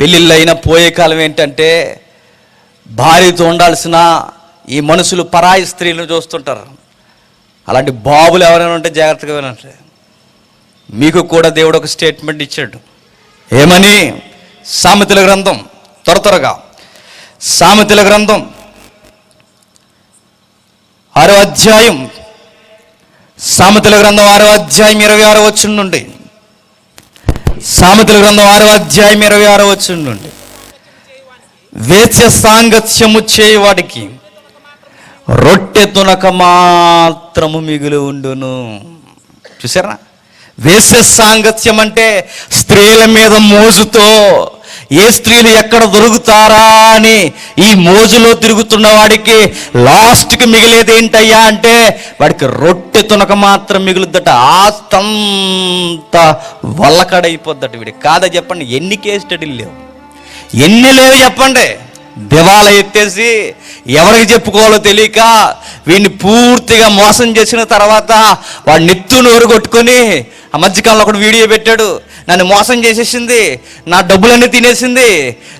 పెళ్ళిళ్ళు అయినా పోయే కాలం ఏంటంటే భార్యతో ఉండాల్సిన ఈ మనుషులు పరాయి స్త్రీలను చూస్తుంటారు. అలాంటి బాబులు ఎవరైనా ఉంటే జాగ్రత్తగా వినండి. మీకు కూడా దేవుడు ఒక స్టేట్మెంట్ ఇచ్చాడు. ఏమని? సామెతల గ్రంథం. త్వర త్వరగా. సామెతల గ్రంథం. ఆరో అధ్యాయం. సామెతల గ్రంథం ఆరో అధ్యాయం ఇరవై ఆరో వచ్చిన నుండి. సామెతల గ్రంథం ఆరో అధ్యాయం ఇరవై ఆరో వచ్చి నుండి. వేశ్య సాంగత్యము చేయవాడికి రొట్టె తునక మాత్రము మిగులు ఉండును. చూసారా? వేశ్య సాంగత్యం అంటే స్త్రీల మీద మోజుతో ఏ స్త్రీలు ఎక్కడ దొరుకుతారా అని ఈ మోజులో తిరుగుతున్న వాడికి లాస్ట్కి మిగిలేది ఏంటయ్యా అంటే వాడికి రొట్టె తునక మాత్రం మిగులుద్దట. ఆస్తంత వల్లకడైపోద్దట వీడి. కాదా చెప్పండి ఎన్ని కేస్ స్టడీలు లేవు? ఎన్ని లేవు చెప్పండి. దివాల ఎత్తేసి ఎవరికి చెప్పుకోవాలో తెలియక వీడిని పూర్తిగా మోసం చేసిన తర్వాత వాడు నెత్తు నోరు కొట్టుకొని ఆ మధ్యకాలంలో ఒకటి వీడియో పెట్టాడు. నన్ను మోసం చేసేసింది నా డబ్బులన్నీ తినేసింది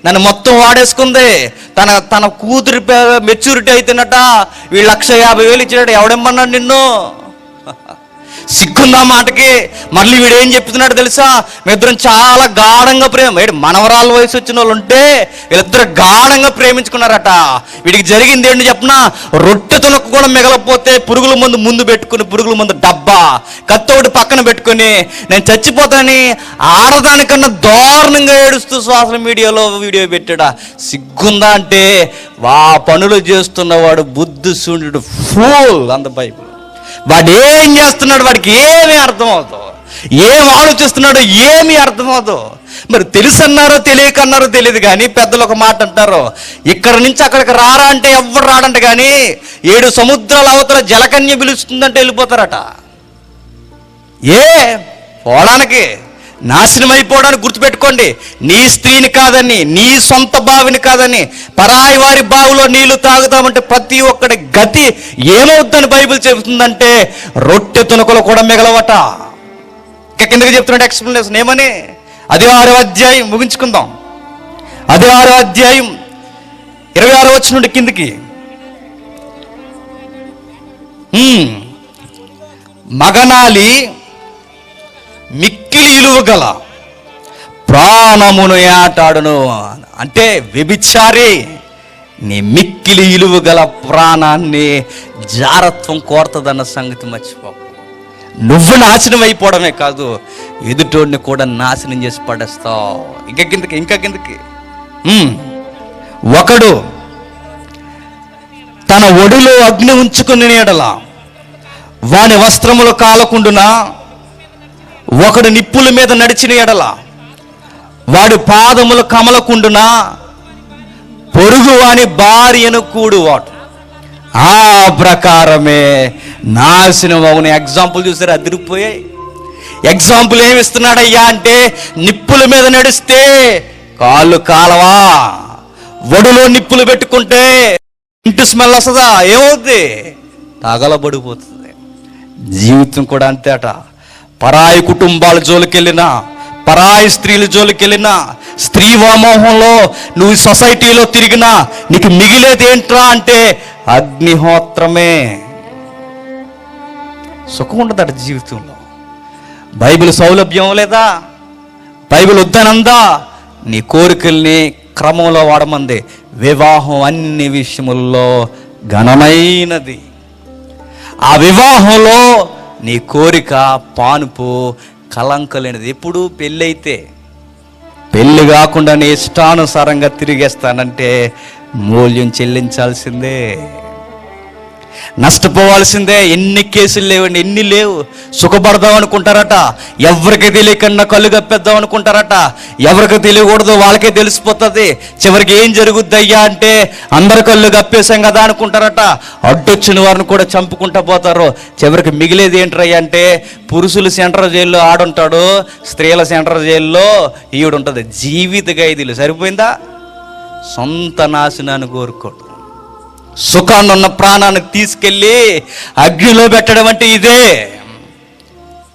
నన్ను మొత్తం వాడేసుకుంది. తన తన కూతురు మెచ్యూరిటీ అయితేనట వీళ్ళు లక్ష యాభై వేలు ఇచ్చినట్టు ఎవడమ్మన్నాడు నిన్ను? సిగ్గుందా మాటకి? మళ్ళీ వీడు ఏం చెప్తున్నాడు తెలుసా? వీళ్ళిద్దరం చాలా గాఢంగా ప్రేమ ఏడు మనవరాల వయసు వచ్చిన వాళ్ళు ఉంటే వీళ్ళిద్దరు గాఢంగా ప్రేమించుకున్నారట. వీడికి జరిగింది ఏంటి చెప్పిన? రొట్టె తునకు కూడా మిగలపోతే పురుగుల మందు ముందు పెట్టుకుని పురుగుల మందు డబ్బా. కత్తోటి పక్కన పెట్టుకుని నేను చచ్చిపోతాని ఆడదానికన్నా దారుణంగా ఏడుస్తూ సోషల్ మీడియాలో వీడియో పెట్టాడా? సిగ్గుందా అంటే వా పనులు చేస్తున్నవాడు బుద్ధి సూర్యుడు ఫూల్ అంత బైబుల్ వాడు ఏం చేస్తున్నాడు వాడికి ఏమీ అర్థమవుతావు ఏం ఆలోచిస్తున్నాడో ఏమీ అర్థమవుతుంది మరి తెలుసన్నారో తెలియకన్నారో తెలియదు కానీ పెద్దలు ఒక మాట అంటారు ఇక్కడ నుంచి అక్కడికి రారా అంటే ఎవరు రాడంట కానీ ఏడు సముద్రాల అవతల జలకన్య పిలుస్తుందంటే వెళ్ళిపోతారట. ఏ? పోవడానికి? నాశనం అయిపోవడానికి గుర్తుపెట్టుకోండి. నీ స్త్రీని కాదని నీ సొంత బావిని కాదని పరాయి వారి బావిలో నీళ్ళు తాగుతామంటే ప్రతి ఒక్కడి గతి ఏమవుద్దని బైబిల్ చెబుతుందంటే రొట్టె తునకలు కూడా మిగలవట. ఇక కిందకి చెప్తున్నాడు ఎక్స్ప్లెనేషన్ ఏమని? అది ఆరో అధ్యాయం ముగించుకుందాం. అది ఆరో అధ్యాయం ఇరవై ఆరో వచ్చి నుండి కిందికి. మగనాలి మిక్కి ఇలువ గల ప్రాణమును ఏటాడును. అంటే వ్యభిచారి నీ మిక్కిలి ఇలువ గల ప్రాణాన్ని జారత్వం కోరుతుందన్న సంగతి మర్చిపో. నువ్వు నాశనం అయిపోవడమే కాదు ఎదుటోడిని కూడా నాశనం చేసి పడేస్తావు. ఇంకా కిందకి ఇంకా కిందకి. ఒకడు తన ఒడిలో అగ్ని ఉంచుకుని నీడలా వాని వస్త్రములు కాలకుండునా ఒకడు నిప్పుల మీద నడిచిన ఎడల వాడు పాదములు కమలకుండునా పొరుగు వాని భార్యను కూడువాడు. ఆ ప్రకారమే నాశనం అవును. ఎగ్జాంపుల్ చూసారు? అదిరిపోయాయి. ఎగ్జాంపుల్ ఏమి ఇస్తున్నాడయ్యా అంటే నిప్పుల మీద నడిస్తే కాళ్ళు కాలవా? ఒడులో నిప్పులు పెట్టుకుంటే ఇంటి స్మెల్ వస్తుందా? ఏమవుద్ది? తగలబడిపోతుంది. జీవితం కూడా అంతే అట. పరాయి కుటుంబాల జోలికెళ్ళినా పరాయి స్త్రీల జోలికెళ్ళినా స్త్రీ వామోహంలో నువ్వు సొసైటీలో తిరిగినా నీకు మిగిలేది ఏంట్రా అంటే అగ్నిహోత్రమే. సుఖం ఉండదట జీవితంలో. బైబిల్ సౌలభ్యం లేదా? బైబిల్ వద్దనందా? నీ కోరికల్ని క్రమంలో వాడమంది. వివాహం అన్ని విషయముల్లో ఘనమైనది. ఆ వివాహంలో నీ కోరిక పానుపు కలంకలేనిది ఎప్పుడు పెళ్ళైతే పెళ్ళి కాకుండా నీ ఇష్టానుసారంగా తిరిగేస్తానంటే మూల్యం చెల్లించాల్సిందే. నష్టపోవాల్సిందే. ఎన్ని కేసులు లేవండి ఎన్ని లేవు. సుఖపడదాం అనుకుంటారట. ఎవరికి తెలియకుండా కళ్ళు కప్పేద్దాం అనుకుంటారట. ఎవరికి తెలియకూడదు వాళ్ళకే తెలిసిపోతుంది. చివరికి ఏం జరుగుద్ది అయ్యా అంటే అందరి కళ్ళు కప్పేశాం కదా అనుకుంటారట. అడ్డొచ్చిన వారిని కూడా చంపుకుంటా పోతారు. చివరికి మిగిలేది ఏంటయ్యా అంటే పురుషులు సెంట్రల్ జైల్లో ఆడుంటాడు స్త్రీల సెంట్రల్ జైల్లో ఈవిడుంటుంది జీవిత ఖైదీలు. సరిపోయిందా? సొంత నాశనాన్ని కోరుకోడు. సుఖాన్ని ఉన్న ప్రాణాన్ని తీసుకెళ్ళి అగ్నిలో పెట్టడం అంటే ఇదే.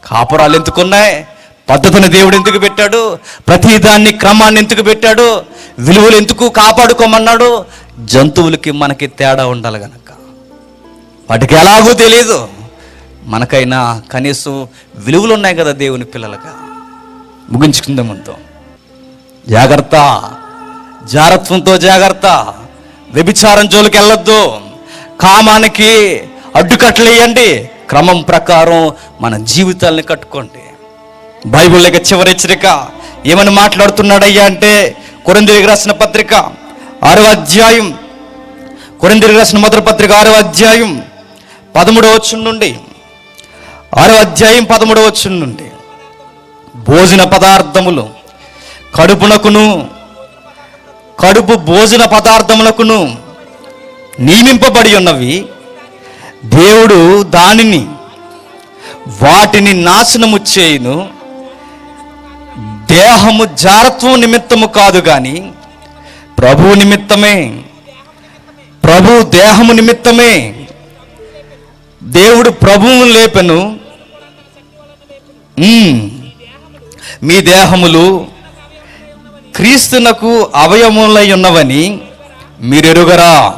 కాపురాలు ఎందుకున్నాయి పద్ధతిని దేవుడు ఎందుకు పెట్టాడు? ప్రతిదాన్ని క్రమాన్ని ఎందుకు పెట్టాడు? విలువలు ఎందుకు కాపాడుకోమన్నాడు? జంతువులకి మనకి తేడా ఉండాలి గనక. వాటికి ఎలాగో తెలియదు మనకైనా కనీసం విలువలు ఉన్నాయి కదా దేవుని పిల్లలుగా ముగించుకుందాం జాగ్రత్త. జారత్వంతో జాగ్రత్త. వ్యభిచారం జోలికి వెళ్ళొద్దు. కామానికి అడ్డుకట్లేయండి క్రమం ప్రకారం మన జీవితాల్ని కట్టుకోండి. బైబిల్ లేక చివరి హెచ్చరిక. ఏమని మాట్లాడుతున్నాడయ్యా అంటే కొరందిరికి రాసిన పత్రిక ఆరో అధ్యాయం. కొరందిరికి రాసిన మొదటి పత్రిక ఆరో అధ్యాయం పదమూడవ వచ్చుం నుండి. ఆరో అధ్యాయం పదమూడవ వచ్చుం నుండి. భోజన పదార్థములు కడుపునకును కడుపు భోజన పదార్థములకును నియమింపబడి ఉన్నవి. దేవుడు దానిని వాటిని నాశనము చేయును. దేహము జారత్వం నిమిత్తము కాదు కానీ ప్రభు నిమిత్తమే ప్రభు దేహము నిమిత్తమే దేవుడు ప్రభువును లేపెను. మీ దేహములు క్రీస్తునకు అవయములై ఉన్నవని మీరెరుగరా?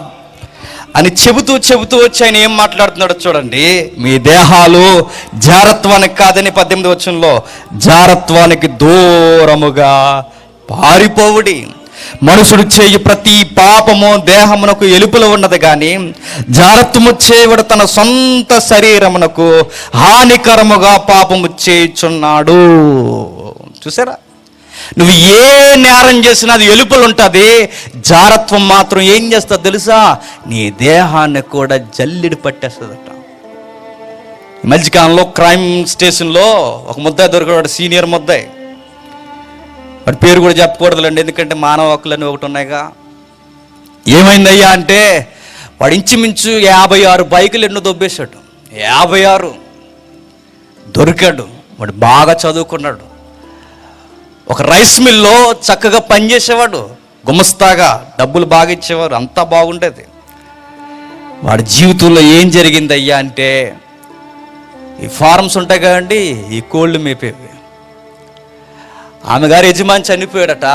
అని చెబుతూ చెబుతూ వచ్చి ఆయన ఏం మాట్లాడుతున్నాడో చూడండి. మీ దేహాలు జారత్వానికి కాదని పద్దెనిమిది వచ్చంలో జారత్వానికి దూరముగా పారిపోవుడి. మనుషుడు చేయి ప్రతి పాపము దేహమునకు ఎలుపులో ఉన్నది కానీ జారత్వము చేయవడు తన సొంత శరీరమునకు హానికరముగా పాపము చేయుచున్నాడు. చూసారా? నువ్వు ఏ నేరం చేసినా అది ఎలుపలు ఉంటుంది జారత్వం మాత్రం ఏం చేస్తా తెలుసా? నీ దేహాన్ని కూడా జల్లిడి పట్టేస్తుందట. ఈ మధ్యకాలంలో క్రైమ్ స్టేషన్లో ఒక ముద్దాయి దొరికాడు సీనియర్ ముద్దాయి. వాడి పేరు కూడా చెప్పకూడదులండి ఎందుకంటే మానవ హక్కులని ఒకటి ఉన్నాయిగా. ఏమైందయ్యా అంటే వాడు ఇంచుమించు యాభై ఆరు బైకులు ఎన్నో దొబ్బేశాడు. యాభై ఆరు దొరికాడు. వాడు బాగా చదువుకున్నాడు. ఒక రైస్ మిల్లో చక్కగా పనిచేసేవాడు. గుమస్తాగా డబ్బులు బాగా ఇచ్చేవారు అంతా బాగుండేది. వాడి జీవితంలో ఏం జరిగిందయ్యా అంటే ఈ ఫార్మ్స్ ఉంటాయి కదండి ఈ కోళ్ళు మేపేవి. ఆమె గారు యజమాని చనిపోయాడట.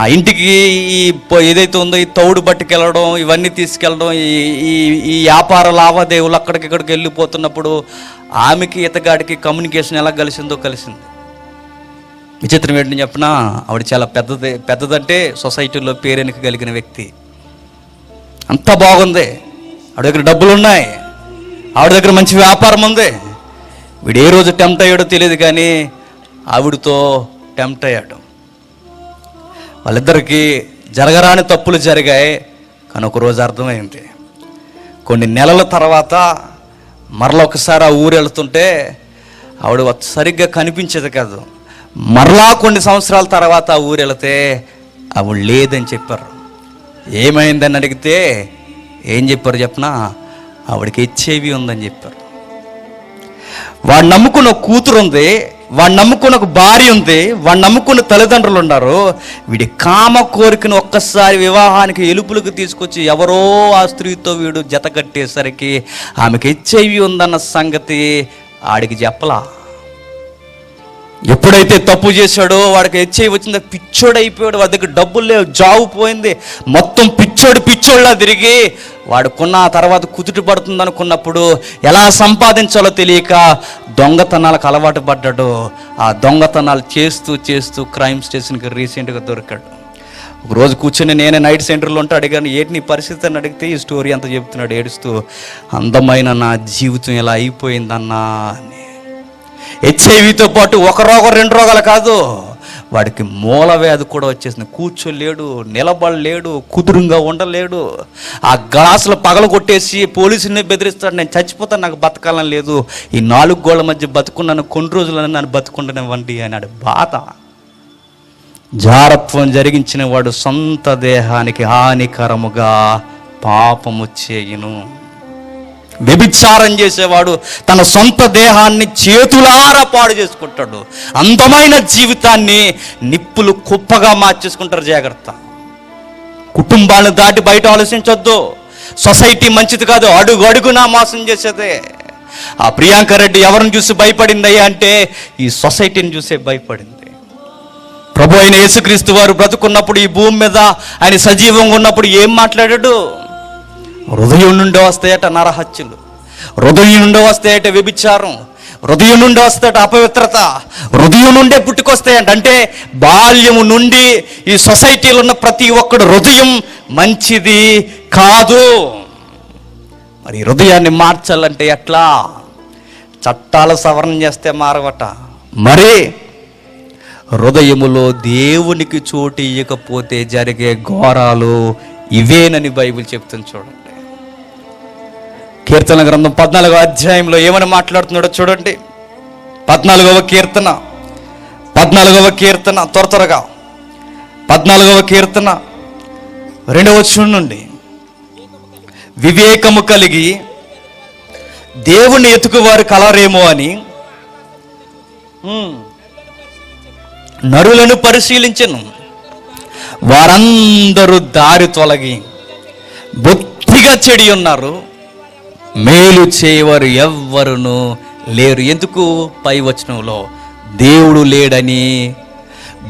ఆ ఇంటికి ఈ ఏదైతే ఉందో ఈ తౌడు పట్టుకెళ్ళడం ఇవన్నీ తీసుకెళ్ళడం ఈ ఈ ఈ వ్యాపార లావాదేవీలు అక్కడికి ఇక్కడికి వెళ్ళిపోతున్నప్పుడు ఆమెకి ఇతగాడికి కమ్యూనికేషన్ ఎలా కలిసిందో కలిసింది. విచిత్రం ఏంటని చెప్పినా? ఆవిడ చాలా పెద్దది పెద్దదంటే సొసైటీలో పేరెనికి కలిగిన వ్యక్తి. అంత బాగుంది. ఆవిడ దగ్గర డబ్బులు ఉన్నాయి ఆవిడ దగ్గర మంచి వ్యాపారం ఉంది. వీడు ఏ రోజు టెంప్ట్ అయ్యాడో తెలియదు కానీ ఆవిడతో టెంప్ట్ అయ్యాడు. వాళ్ళిద్దరికీ జరగరాని తప్పులు జరిగాయి. కానీ ఒకరోజు అర్థమైంది. కొన్ని నెలల తర్వాత మరలా ఒకసారి ఆ ఊరు వెళ్తుంటే ఆవిడ సరిగ్గా కనిపించేది కాదు. మరలా కొన్ని సంవత్సరాల తర్వాత ఆ ఊరు వెళితే ఆవిడ లేదని చెప్పారు. ఏమైందని అడిగితే ఏం చెప్పారు చెప్పనా? ఆవిడకి హెచ్ఐవి ఉందని చెప్పారు. వాడు నమ్ముకున్న ఒక కూతురు ఉంది వాడు నమ్ముకున్న ఒక భార్య ఉంది వాడు నమ్ముకున్న తల్లిదండ్రులు ఉన్నారు. వీడి కామ కోరికను ఒక్కసారి వివాహానికి ఎలుపులకు తీసుకొచ్చి ఎవరో ఆ స్త్రీతో వీడు జత కట్టేసరికి ఆమెకి హెచ్ఐవి ఉందన్న సంగతి ఆడికి చెప్పలా? ఎప్పుడైతే తప్పు చేశాడో వాడికి హెచ్ఐ వచ్చిందో పిచ్చోడు అయిపోయాడు వాడి దగ్గర డబ్బులు లేవు జావు పోయింది. మొత్తం పిచ్చోడు పిచ్చోళ్ళ తిరిగి వాడు కొన్న ఆ తర్వాత కుదుటి పడుతుంది అనుకున్నప్పుడు ఎలా సంపాదించాలో తెలియక దొంగతనాలకు అలవాటు పడ్డాడు. ఆ దొంగతనాలు చేస్తూ చేస్తూ క్రైమ్ స్టేషన్కి రీసెంట్గా దొరికాడు. ఒకరోజు కూర్చొని నేనే నైట్ సెంటర్లో ఉంటే అడిగాను ఏంటి నీ పరిస్థితి? అని అడిగితే ఈ స్టోరీ అంతా చెప్తున్నాడు ఏడుస్తూ అందమైన నా జీవితం ఇలా అయిపోయిందన్నా అని హెచ్ఐవితో పాటు ఒక రోగం రెండు రోగాలు కాదు. వాడికి మూల వ్యాధి కూడా వచ్చేసింది. కూర్చోలేడు నిలబడలేడు కుదురుగా ఉండలేడు. ఆ గ్లాసులు పగల కొట్టేసి పోలీసుని బెదిరిస్తాడు నేను చచ్చిపోతాను నాకు బతకాలని లేదు. ఈ నాలుగు గోళ్ళ మధ్య బతుకున్నాను కొన్ని రోజులని నన్ను బతుకుండనివ్వండి అన్నాడు బాధ. జారత్వం జరిగించిన వాడు సొంత దేహానికి హానికరముగా పాపము చేయును. వ్యభిచారం చేసేవాడు తన సొంత దేహాన్ని చేతులారా పాడు చేసుకుంటాడు. అందమైన జీవితాన్ని నిప్పులు కుప్పగా మార్చేసుకుంటారు జాగ్రత్త. కుటుంబాలను దాటి బయట ఆలోచించొద్దు. సొసైటీ మంచిది కాదు అడుగు అడుగునా మోసం చేసేదే. ఆ ప్రియాంక రెడ్డి ఎవరిని చూసి భయపడిందయ్యా అంటే ఈ సొసైటీని చూసే భయపడింది. ప్రభు అయిన యేసుక్రీస్తు వారు బ్రతుకున్నప్పుడు ఈ భూమి మీద ఆయన సజీవంగా ఉన్నప్పుడు ఏం మాట్లాడాడు? హృదయం నుండి వస్తాయట నరహత్యలు. హృదయం నుండి వస్తాయట వ్యభిచారం. హృదయం నుండి వస్తాయట అపవిత్రత. హృదయం నుండే పుట్టుకొస్తాయంట. అంటే బాల్యము నుండి ఈ సొసైటీలో ఉన్న ప్రతి ఒక్కడు హృదయం మంచిది కాదు. మరి హృదయాన్ని మార్చాలంటే ఎట్లా? చట్టాలు సవరణ చేస్తే మారవట. మరి హృదయములో దేవునికి చోటు ఇవ్వకపోతే జరిగే ఘోరాలు ఇవేనని బైబిల్ చెప్తుంది చూడండి. కీర్తన గ్రంథం పద్నాలుగో అధ్యాయంలో ఏమని మాట్లాడుతున్నాడో చూడండి. పద్నాలుగవ కీర్తన పద్నాలుగవ కీర్తన త్వర త్వరగా. పద్నాలుగవ కీర్తన రెండవ వచనం నుండి. వివేకము కలిగి దేవుని ఎతుకువారు కలరేమో అని నరులను పరిశీలించను. వారందరూ దారి తొలగి బొత్తిగా చెడి ఉన్నారు. మేలు చేయవారు ఎవ్వరును లేరు. ఎందుకు? పై వచనంలో దేవుడు లేడని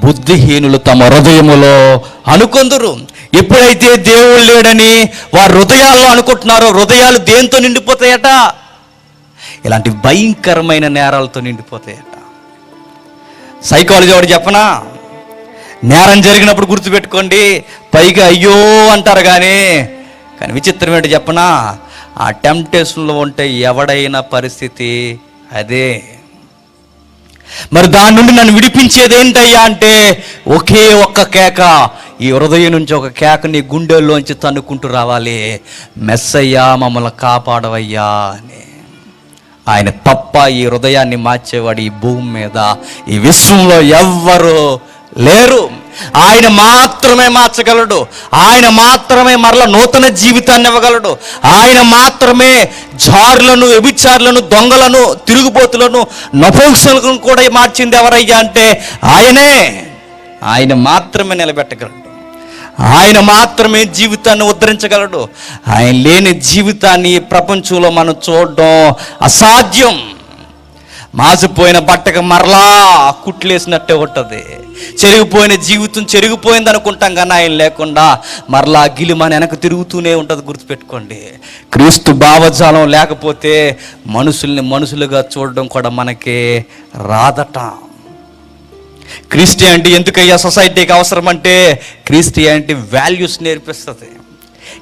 బుద్ధిహీనులు తమ హృదయములో అనుకొందురు. ఎప్పుడైతే దేవుడు లేడని వారు హృదయాల్లో అనుకుంటున్నారో హృదయాలు దేంతో నిండిపోతాయట? ఇలాంటి భయంకరమైన నేరాలతో నిండిపోతాయట. సైకాలజీ వాడు చెప్పనా? నేరం జరిగినప్పుడు గుర్తుపెట్టుకోండి. పైగా అయ్యో అంటారు కానీ కానీ విచిత్రం చెప్పనా? ఆ టెంప్టేషన్లో ఉంటే ఎవడైనా పరిస్థితి అదే. మరి దాని నుండి నన్ను విడిపించేది ఏంటయ్యా అంటే ఒకే ఒక్క కేక. ఈ హృదయం నుంచి ఒక కేక నీ గుండెల్లోంచి తన్నుకుంటూ రావాలి. మెస్సయ్యా మమ్మల్ని కాపాడవయ్యా అని. ఆయన తప్ప ఈ హృదయాన్ని మార్చేవాడు ఈ భూమి మీద. ఈ విశ్వంలో ఎవ్వరు లేరు. ఆయన మాత్రమే మార్చగలడు. ఆయన మాత్రమే మరల నూతన జీవితాన్ని ఇవ్వగలడు. ఆయన మాత్రమే జారులను వ్యభిచారులను దొంగలను తిరుగుబోతులను నపుంసకులను కూడా మార్చింది ఎవరయ్యా అంటే ఆయనే. ఆయన మాత్రమే నిలబెట్టగలడు. ఆయన మాత్రమే జీవితాన్ని ఉద్ధరించగలడు. ఆయన లేని జీవితాన్ని ప్రపంచంలో మనం చూడడం అసాధ్యం. మాసిపోయిన బట్టకు మరలా కుట్లేసినట్టే ఉంటుంది. చెరిగిపోయిన జీవితం చెరిగిపోయింది అనుకుంటాం కానీ ఆయన లేకుండా మరలా గిలిమని వెనక తిరుగుతూనే ఉంటుంది గుర్తుపెట్టుకోండి. క్రీస్తు భావజాలం లేకపోతే మనుషుల్ని మనుషులుగా చూడడం కూడా మనకి రాదట. క్రిస్టియానిటీ ఎందుకయ్యా సొసైటీకి అవసరం అంటే క్రిస్టియానిటీ వాల్యూస్ నేర్పిస్తుంది.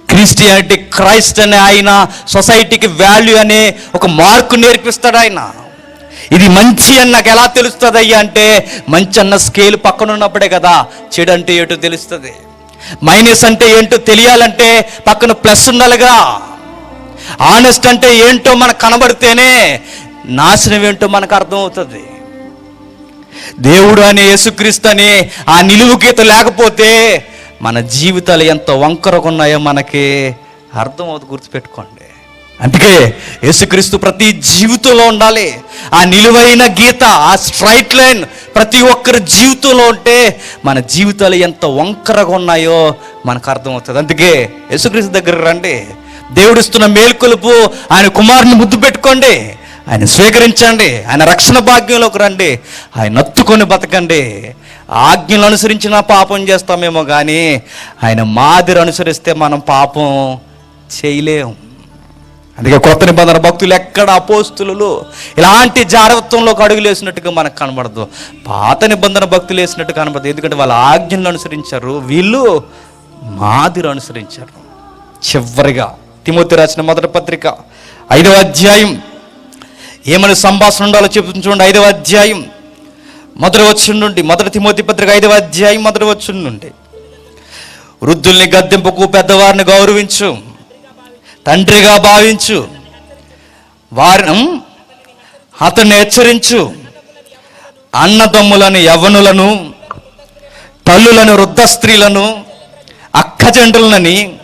క్రిస్టియానిటీ క్రైస్ట్ అనే ఆయన సొసైటీకి వాల్యూ అనే ఒక మార్కు నేర్పిస్తాడు ఆయన. ఇది మంచి అని నాకు ఎలా తెలుస్తుంది అయ్యా అంటే మంచి అన్న స్కేల్ పక్కన ఉన్నప్పుడే కదా చెడు అంటే ఏటో తెలుస్తుంది. మైనస్ అంటే ఏంటో తెలియాలంటే పక్కన ప్లస్ ఉండాలిగా. ఆనెస్ట్ అంటే ఏంటో మనకు కనబడితేనే నాశనం ఏంటో మనకు అర్థమవుతుంది. దేవుడు అనే యేసుక్రీస్తు అనే ఆ నిలువు గీత లేకపోతే మన జీవితాలు ఎంత వంకరకున్నాయో మనకి అర్థమవుతుంది గుర్తుపెట్టుకోండి. అందుకే యేసుక్రీస్తు ప్రతి జీవితంలో ఉండాలి. ఆ నిలువైన గీత ఆ స్ట్రైట్ లైన్ ప్రతి ఒక్కరి జీవితంలో ఉంటే మన జీవితాలు ఎంత వంకరగా ఉన్నాయో మనకు అర్థమవుతుంది. అందుకే యేసుక్రీస్తు దగ్గర రండి. దేవుడిస్తున్న మేల్కొలుపు ఆయన కుమారుని ముద్దు పెట్టుకోండి. ఆయన స్వీకరించండి. ఆయన రక్షణ భాగ్యంలోకి రండి. ఆయన నత్తుకొని బతకండి. ఆజ్ఞలు అనుసరించిన పాపం చేస్తామేమో కానీ ఆయన మాదిరి అనుసరిస్తే మనం పాపం చేయలేము అందుకే కొత్త నిబంధన భక్తులు ఎక్కడ అపోస్తులు? ఇలాంటి జాగ్రత్వంలోకి అడుగులు వేసినట్టుగా మనకు కనబడదు. పాత నిబంధన భక్తులు వేసినట్టు కనబడదు. ఎందుకంటే వాళ్ళ ఆజ్ఞలు అనుసరించారు. వీళ్ళు మాదిరి అనుసరించారు. చివరిగా తిమోతి రాసిన మొదటి పత్రిక ఐదవ అధ్యాయం. ఏమైనా సంభాషణ ఉండాలో చెప్తుంది చూడండి. ఐదవ అధ్యాయం మొదటి వచ్చిన నుండి మొదటి తిమోతి పత్రిక ఐదవ అధ్యాయం మొదటి వచ్చిన నుండి. వృద్ధుల్ని గద్దెంపుకు పెద్దవారిని గౌరవించు. తండ్రిగా భావించు. వారిని అతన్ని హెచ్చరించు. అన్నదమ్ములను యవ్వనులను తల్లులను వృద్ధ స్త్రీలను అక్కజండ్రులని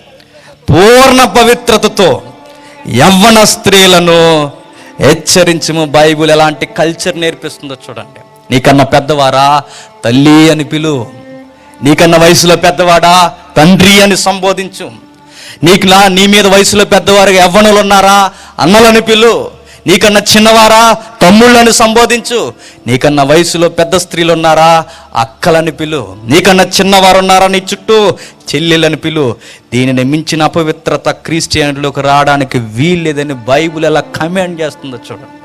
పూర్ణ పవిత్రతతో యవ్వన స్త్రీలను హెచ్చరించము. బైబిల్ ఎలాంటి కల్చర్ నేర్పిస్తుందో చూడండి. నీకన్నా పెద్దవారా తల్లి అని పిలు. నీకన్నా వయసులో పెద్దవాడా? తండ్రి అని సంబోధించు. నీకు నా నీ మీద వయసులో పెద్దవారు యవ్వనులు ఉన్నారా అన్నలని పిలు. నీకన్నా చిన్నవారా? తమ్ముళ్ళని సంబోధించు. నీకన్నా వయసులో పెద్ద స్త్రీలు ఉన్నారా అక్కలని పిలు. నీకన్నా చిన్నవారు ఉన్నారా నీ చుట్టూ? చెల్లెలని పిలు. దీనిని మించిన అపవిత్రత క్రిస్టియన్లోకి రావడానికి వీల్లేదని బైబిల్ ఎలా కమాండ్ చేస్తుందో చూడండి.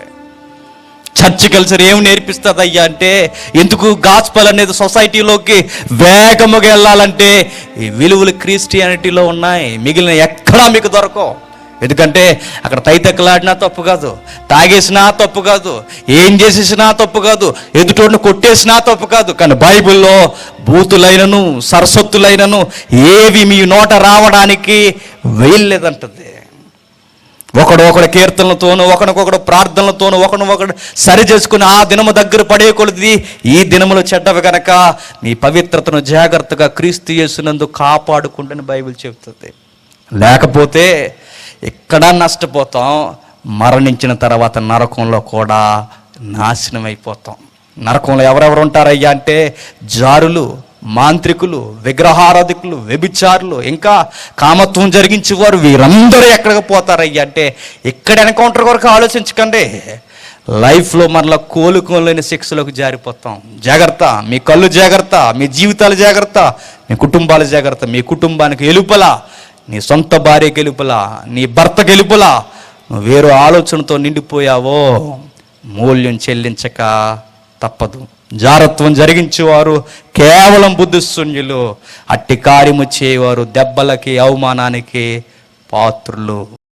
చర్చ్ కల్చర్ ఏం నేర్పిస్తుంది అయ్యా అంటే ఎందుకు గాస్పల్ అనేది సొసైటీలోకి వేగముగా వెళ్ళాలంటే ఈ విలువలు క్రిస్టియానిటీలో ఉన్నాయి మిగిలిన ఎక్కడా మీకు దొరకవు. ఎందుకంటే అక్కడ తైతక్కలాడినా తప్పు కాదు తాగేసినా తప్పు కాదు ఏం చేసేసినా తప్పు కాదు ఎదుటోడిని కొట్టేసినా తప్పు కాదు కానీ బైబిల్లో బూతులైనను సరస్వత్తులైనను ఏవి మీ నోట రావడానికి వేయలేదంటది ఒకడు ఒకడు కీర్తనలతోనూ ఒకడికొకడు ప్రార్థనలతోనూ ఒకడు సరి చేసుకుని ఆ దినము దగ్గర పడే ఈ దినములు చెడ్డవి గనక మీ పవిత్రతను జాగ్రత్తగా క్రీస్తు యేసునందు కాపాడుకుంటని బైబిల్ చెబుతుంది. లేకపోతే ఎక్కడా నష్టపోతాం మరణించిన తర్వాత నరకంలో కూడా నాశనం అయిపోతాం నరకంలో ఎవరెవరు ఉంటారయ్యా అంటే జారులు మాంత్రికులు విగ్రహారాధికులు వ్యభిచారులు ఇంకా కామత్వం జరిగించేవారు వీరందరూ ఎక్కడికి పోతారయ్యా అంటే ఇక్కడ ఎన్కౌంటర్ వరకు ఆలోచించకండి. లైఫ్లో మరలా కోలుకోలేని శిక్షలకు జారిపోతాం. జాగ్రత్త మీ కళ్ళు జాగ్రత్త మీ జీవితాలు జాగ్రత్త మీ కుటుంబాలు జాగ్రత్త మీ కుటుంబానికి ఎలుపల నీ సొంత భార్య ఎలుపల నీ భర్త ఎలుపల నువ్వు వేరు ఆలోచనతో నిండిపోయావో మూల్యం చెల్లించక తప్పదు. జారత్వం జరిగించేవారు కేవలం బుద్ధిశూన్యులు అట్టి కార్యము చేయవారు దెబ్బలకి అవమానానికి పాత్రులు.